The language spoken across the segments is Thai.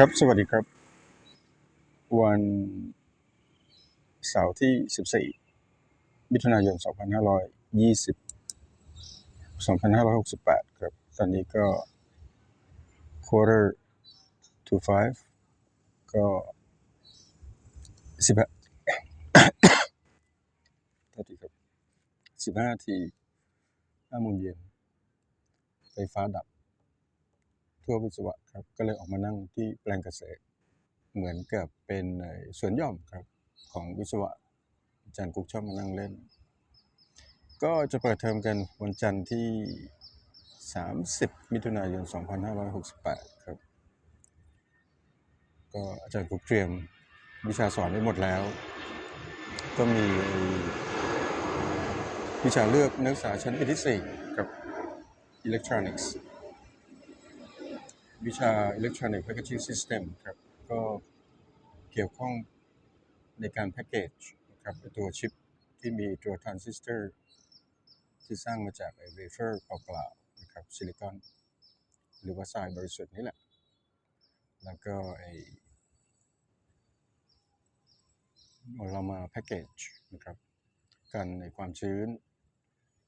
ครับสวัสดีครับ วันเสาร์ที่ 14 มิถุนายน 2520 2568 ครับ ตอนนี้ก็ quarter to five ก็ 15โทษทีครับ 15นาที5โมงเย็นไฟฟ้าดับ ทั่ววิศวะครับ ก็เลยออกมานั่งที่แปลงเกษตร เหมือนกับเป็นสวนหย่อมครับของวิศวะอาจารย์กุ๊กชอบมานั่งเล่น ก็จะเปิดเทอมกันวันจันทร์ที่ 30 มิถุนายน 2568 ครับ ก็อาจารย์กุ๊กเตรียมวิชาสอนไว้หมดแล้ว ก็มีวิชาเลือกนักศึกษาชั้นปีที่ 4 กับ Electronics วิชา Electronic Packaging System ครับ ก็เกี่ยวข้องในการแพ็กเกจนะครับตัวชิปที่มีตัวทรานซิสเตอร์ที่สร้างมาจากไอเวเฟอร์เปล่าๆนะครับซิลิคอนหรือว่าทรายบริสุทธิ์นี่แหละ แล้วก็ไอเรามาแพ็กเกจนะครับกันในความชื้น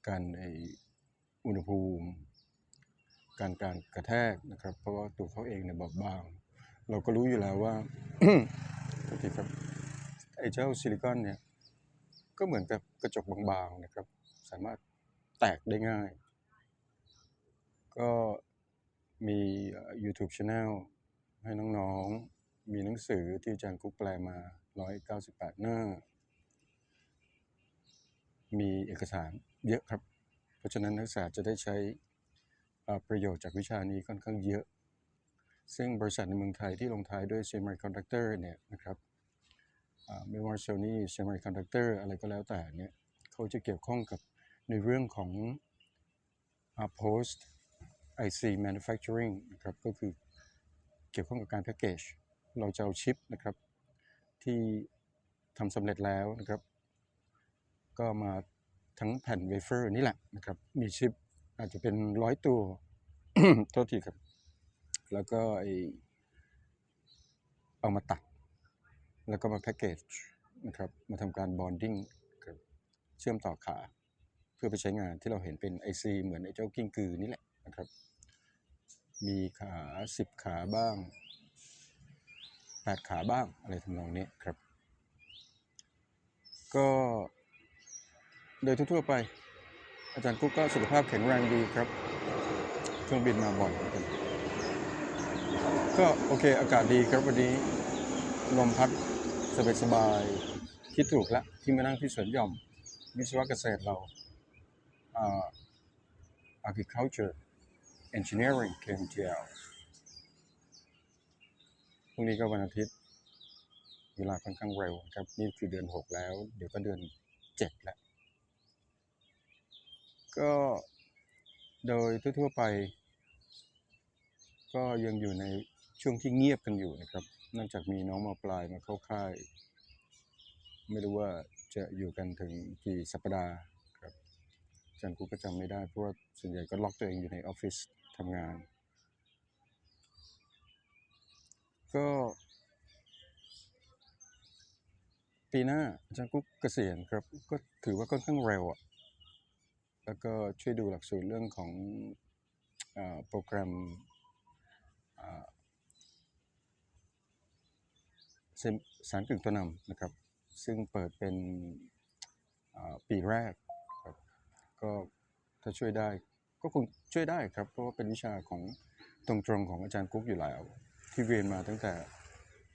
กันไออุณหภูมิ การการกระแทกนะครับ เพราะว่าตัวเขาเองเนี่ยบอบบาง เราก็รู้อยู่แล้วว่าทีครับไอ้เจ้าซิลิคอนเนี่ยก็เหมือนกับกระจกบางๆนะครับ สามารถแตกได้ง่าย ก็มี YouTube Channel ให้น้องๆ มีหนังสือที่อาจารย์กุ๊กแปลมา 198 หน้า มีเอกสารเยอะครับ เพราะฉะนั้นนักศึกษาจะได้ใช้ ประโยชน์จากวิชานี้ค่อนข้างเยอะ ซึ่งบริษัทในเมืองไทยที่ลงท้ายด้วย Semiconductor เนี่ยนะครับไม่ว่า Sony Semiconductor อะไรก็แล้วแต่เนี่ยเขาจะเกี่ยวข้องกับในเรื่องของอ่า post IC manufacturing นะครับก็คือเกี่ยวข้องกับการแพ็กเกจเราจะเอาชิปนะครับที่ทำสำเร็จแล้วนะครับ ก็มาทั้งแผ่นเวเฟอร์นี่แหละนะครับ มีชิป อาจจะเป็นร้อยตัวโทษทีครับ แล้วก็ไอเอามาตัด แล้วก็มาแพ็กเกจนะครับ มาทำการบอนดิ้งเชื่อมต่อขา เพื่อไปใช้งานที่เราเห็นเป็น IC เหมือนไอ้เจ้ากิ้งกือนี่แหละนะครับ มีขาสิบขาบ้างแปดขาบ้างอะไรทำนองนี้ครับ ก็โดยทั่วๆไป อาจารย์กุ๊กก็สุขภาพแข็งแรงดีครับ เครื่องบินมาบ่อยเหมือนกันก็โอเคอากาศดีครับวันนี้ลมพัดสบายๆคิดถูกแล้วที่มานั่งที่สวนหย่อม วิศวะเกษตรเราอ่า agriculture engineering KMTL พรุ่งนี้ก็วันอาทิตย์ เวลาค่อนข้างเร็วครับ นี่คือเดือน 6 แล้ว เดี๋ยวก็เดือน 7 แล้ว ก็โดยทั่วๆไป ก็ยังอยู่ในช่วงที่เงียบกันอยู่นะครับนอกจากมีน้องมาปลายมาเข้าค่าย ไม่รู้ว่าจะอยู่กันถึงกี่สัปดาห์ครับจารย์กูก็จำไม่ได้เพราะว่าส่วนใหญ่ก็ล็อกตัวเองอยู่ในออฟฟิศทำงาน ก็ปีหน้าอาจารย์กุ๊กเกษียณครับ ก็ถือว่าค่อนข้างเร็วอะ แล้วก็ช่วยดูหลักสูตรเรื่องของอโปรแกรม สารกึ่งตัวนำนะครับ ซึ่งเปิดเป็นปีแรกครับก็ถ้าช่วยได้ก็คงช่วยได้ครับ เพราะว่าเป็นวิชาของตรงๆของอาจารย์กุ๊กอยู่แล้ว ที่เรียนมาตั้งแต่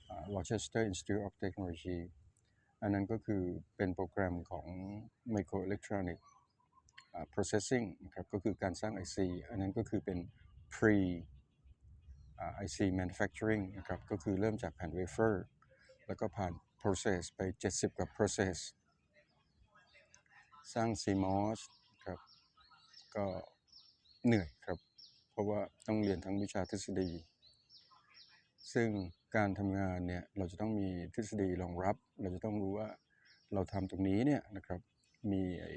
อ่า Rochester Institute of Technology อันนั้นก็คือเป็นโปรแกรมของ Microelectronic อ่า processing นะครับก็คือการสร้าง IC อันนั้นก็คือเป็น pre อ่า IC manufacturing นะครับก็คือเริ่มจากแผ่น wafer แล้วก็ผ่าน process ไป 70 กับ process สร้าง CMOS ครับก็เหนื่อยครับ เพราะว่าต้องเรียนทั้งวิชาทฤษฎี ซึ่งการทำงานเนี่ยเราจะต้องมีทฤษฎีรองรับ เราจะต้องรู้ว่าเราทำตรงนี้เนี่ยนะครับมีไอ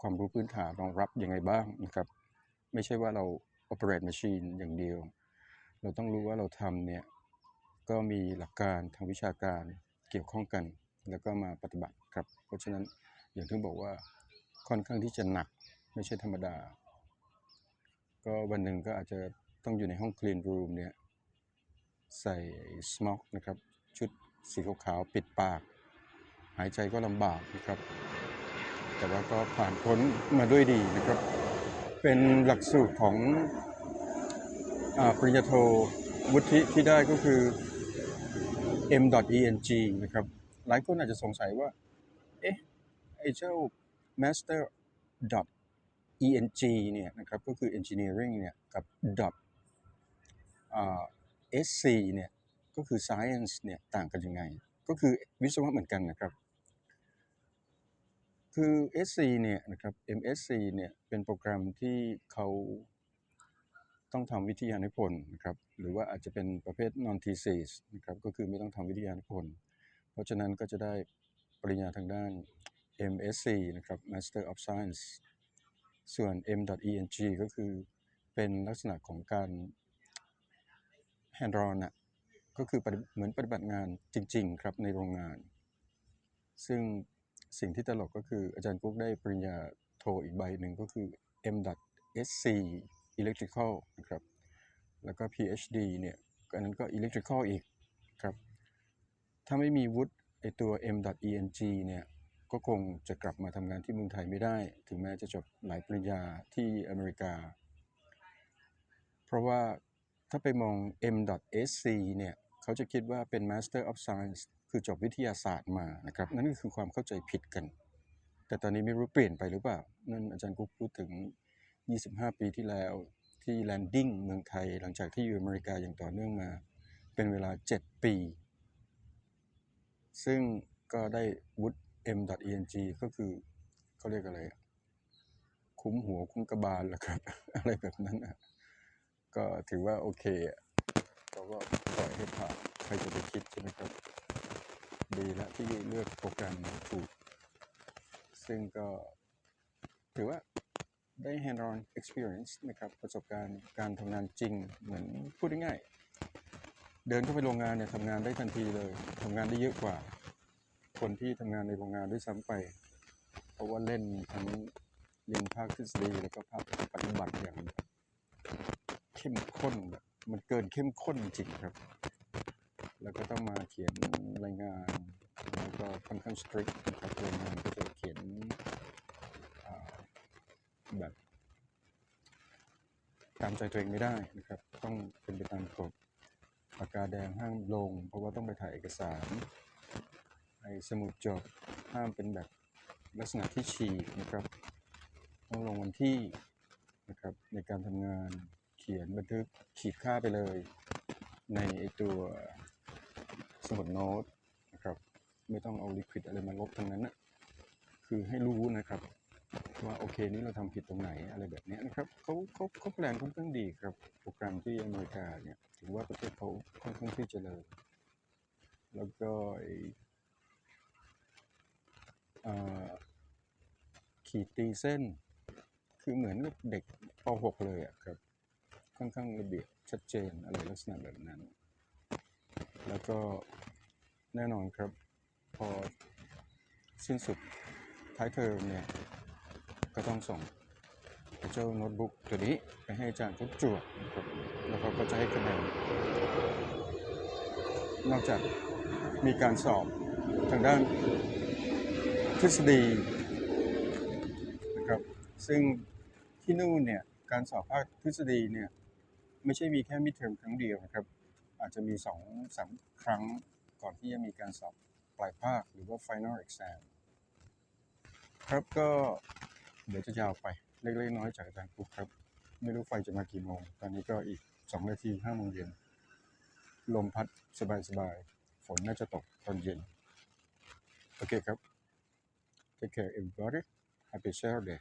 ความรู้พื้นฐานรองรับยังไงบ้างนะครับ ไม่ใช่ว่าเรา operate machine อย่างเดียว เราต้องรู้ว่าเราทำเนี่ยก็มีหลักการทางวิชาการเกี่ยวข้องกัน แล้วก็มาปฏิบัติครับ เพราะฉะนั้นอย่างที่บอกว่าค่อนข้างที่จะหนักไม่ใช่ธรรมดา ก็วันหนึ่งก็อาจจะต้องอยู่ในห้องคลีนรูมเนี่ยใส่สโมกนะครับ ชุดสีขาวๆปิดปาก หายใจก็ลำบากนะครับ แต่ว่าก็ผ่านพ้นมาด้วยดีนะครับ เป็นหลักสูตรของอปริญญาโทวุฒิที่ได้ก็คือ m.eng นะครับ หลายคนอาจจะสงสัยว่า เอ๊ะ ไอ้เจ้า master eng เนี่ยนะครับก็คือ engineering เนี่ยกับ sc เนี่ยก็คือ science เนี่ยต่างกันยังไง ก็คือวิศวะเหมือนกันนะครับ คือ SC เนี่ยนะครับ MSc เนี่ยเป็นโปรแกรมที่เขาต้องทำวิทยานิพนธ์นะครับหรือว่าอาจจะเป็นประเภท non thesis นะครับก็คือไม่ต้องทำวิทยานิพนธ์เพราะฉะนั้นก็จะได้ปริญญาทางด้าน MSc นะครับ Master of Science ส่วน M.Eng ก็คือเป็นลักษณะของการ hand on น่ะก็คือเหมือนปฏิบัติงานจริง ๆ ครับในโรงงาน ซึ่ง สิ่งที่ตลกก็คืออาจารย์กุ๊กได้ปริญญาโทอีกใบหนึ่งก็คือ M.Sc Electrical นะครับ แล้วก็ PhD เนี่ย อันนั้นก็ Electrical อีกครับ ถ้าไม่มีวุฒิไอตัว M.Eng เนี่ย ก็คงจะกลับมาทำงานที่เมืองไทยไม่ได้ ถึงแม้จะจบหลายปริญญาที่อเมริกา เพราะว่าถ้าไปมอง M.Sc เนี่ย เขาจะคิดว่าเป็น Master of Science คือจบวิทยาศาสตร์มานะครับ นั่นก็คือความเข้าใจผิดกัน แต่ตอนนี้ไม่รู้เปลี่ยนไปหรือเปล่า นั่นอาจารย์กุ๊กพูดถึง 25 ปีที่แล้วที่แลนดิ้งเมืองไทย หลังจากที่อยู่อเมริกาอย่างต่อเนื่องมา เป็นเวลา 7 ปี ซึ่งก็ได้วุฒิ M.Eng ก็คือเขาเรียกอะไรอะคุ้มหัวคุ้มกระบาลแหละครับ อะไรแบบนั้นนะก็ถือว่าโอเคอะเขาก็ปล่อยให้ผ่านใครจะไปคิดใช่ไหมครับ ดีแล้วที่เลือกโปรแกรมถูก ซึ่งก็ถือว่าได้ hands-on experience นะครับประสบการณ์การทำงานจริงเหมือนพูดง่ายๆเดินเข้าไปโรงงานเนี่ยทำงานได้ทันทีเลยทำงานได้เยอะกว่า คนที่ทำงานในโรงงานด้วยซ้ำไป เพราะว่าเล่นทั้งเรียนภาคทฤษฎีแล้วก็ภาคปฏิบัติอย่างเข้มข้นแบบมันเกินเข้มข้นจริงครับ แล้วก็ต้องมาเขียนรายงาน แล้วก็ค่อนข้างสตริกนะครับรายงานก็จะเขียนแบบตามใจตัวเองไม่ได้นะครับ ต้องเป็นไปตามกฎปากกาแดงห้ามลง เพราะว่าต้องไปถ่ายเอกสารไอ้สมุดจดห้ามเป็นแบบลักษณะที่ฉีกนะครับ ต้องลงวันที่นะครับในการทำงานเขียนบันทึกขีดค่าไปเลย ในไอตัว สมุดโน้ตนะครับ ไม่ต้องเอาลิควิดอะไรมาลบทั้งนั้นนะคือให้รู้นะครับ ว่าโอเคนี้เราทำผิดตรงไหนอะไรแบบนี้นะครับเขาเขาเขาแปลนค่อนข้างดีครับ โปรแกรมที่อเมริกาเนี่ยถือว่าประเทศเขาค่อนข้างที่เจริญแล้วก็ขีดตีเส้น คือเหมือนเด็กป .6 เลยอะครับ ค่อนข้างระเบียบชัดเจนอะไรลักษณะแบบนั้น แล้วก็แน่นอนครับพอสิ้นสุดท้ายเทอมเนี่ย ก็ต้องส่งเจ้าโน้ตบุ๊กตัวนี้ไปให้อาจารย์ทดจวดนะครับแล้วเขาก็จะให้คะแนนนอกจากมีการสอบทางด้านทฤษฎีนะครับซึ่งที่นู่นเนี่ย การสอบภาคทฤษฎีเนี่ย ไม่ใช่มีแค่มิดเทอมครั้งเดียวนะครับ อาจจะมีสองสามครั้งก่อนที่จะมีการสอบปลายภาคหรือว่า final exam ครับก็เดี๋ยวจะยาวไปเล็กๆน้อยจากอาจารย์ปุ๊กครับ ไม่รู้ไฟจะมากี่โมง ตอนนี้ก็อีกสองนาทีห้าโมงเย็น ลมพัดสบายๆ ฝนน่าจะตกตอนเย็น โอเคครับ Take care everybody Happy Saturday